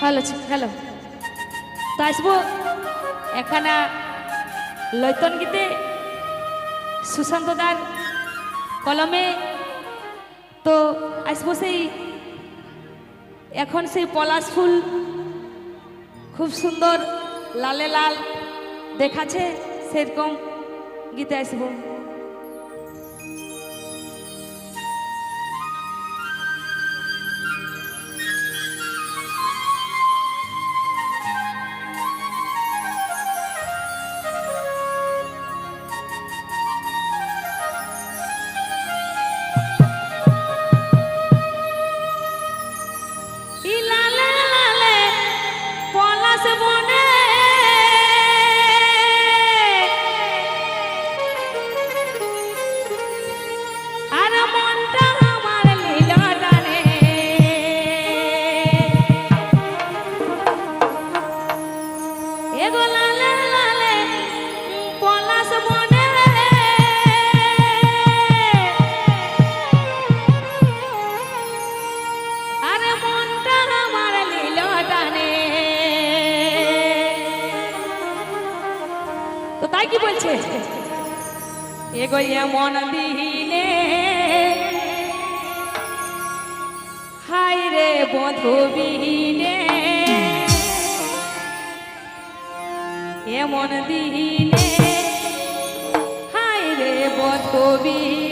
Hello hello তো আসব এখানে লৈতন গীতে সুশান্ত দার কলমে। তো আসব সেই, এখন সেই পলাশ ফুল খুব সুন্দর, লালে লাল দেখাচ্ছে, সেরকম গীতে আসব। এগোইয়া এমন দিনে হাই রে বধু বিহীনে। এমন দিনে হাই রে বধু বিহীনে।